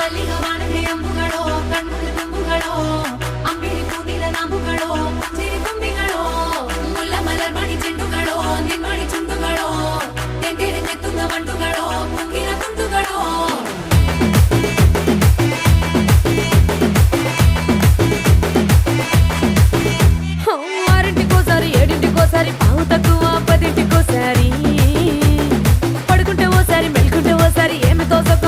ಮಲ್ಲಿಗ ವಾಣದೆ ಅಂಬುಗಳೋ ಕಣ್ಮುಲ ತುಂಬುಗಳೋ ಅಂಬಿರಿ ಕೂದಿಲ ನಾಂಬುಗಳೋ ಪುಂಜಿರಿ ತುಂಬಿಗಳೋ ಮುಲ್ಲ ಮಲರ್ ಮಣಿ ಚೆಂಡುಗಳೋ ನಿನ್ಮಣಿ ಚುಂಡುಗಳೋ ತೆಂದಿರಿ ತೆತ್ತುಂಗ ಬಂಡುಗಳೋ ಮುಂಗಿನ ತುಂಡುಗಳೋ ఆరింటికోసారి ఏడింటికోసారి పావు తక్కువ పదింటికోసారి పడుకుంటే ఓసారి మెలుకుంటే ఓసారి ఏమి తోసక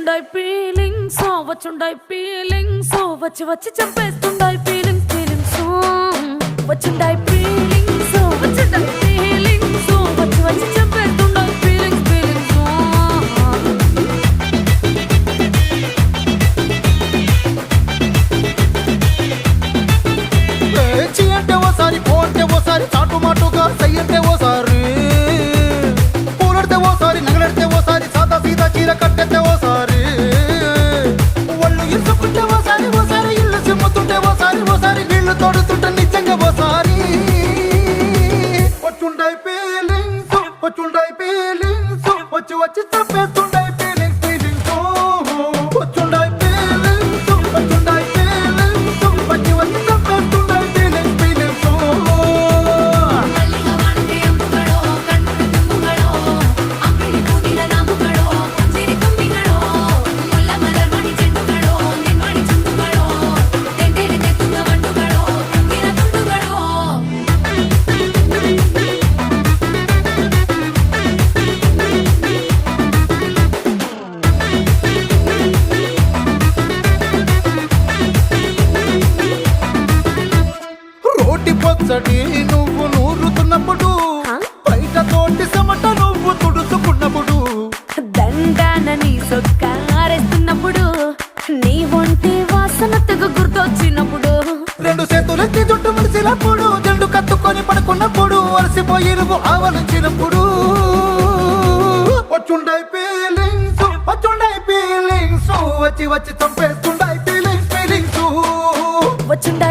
వచ్చుండాయి ఫీలింగ్స్ వచ్చుండాయి ఫీలింగ్స్ వచ్చి వచ్చి చంపేస్తుండాయి ఫీలింగ్స్ ఫీలింగ్స్ వచ్చుండాయి ఫీలింగ్స్ వచ్చుండాయి ఫీలింగ్స్ వచ్చి వచ్చి చంపేస్తుండాయి ఫీలింగ్స్ ఫీలింగ్స్ చీ అంటే ఓసారి పో అంటే ఓసారి చాటు మాటుగా సై అంటే ఓసారి. ఫీలింగ్స్ వచ్చి ముచ్చటి నువ్వు నూరుతున్నప్పుడు బయట తోటి సమట నువ్వు తుడుచుకున్నప్పుడు దండాన నీ సొక్కారేస్తున్నప్పుడు నీ వంటి వాసన తెగ గుర్తొచ్చినప్పుడు. రెండు చేతులెత్తి జుట్టు ముడిసినప్పుడు జండు కత్తుకొని పడుకున్నప్పుడు అలసిపోయి నువ్వు ఆవలించినప్పుడు. వచ్చుండై ఫీలింగ్స్ వచ్చుండై ఫీలింగ్స్ వచ్చి వచ్చి చంపేస్తుండై ఫీలింగ్స్ ఫీలింగ్స్ వచ్చుండై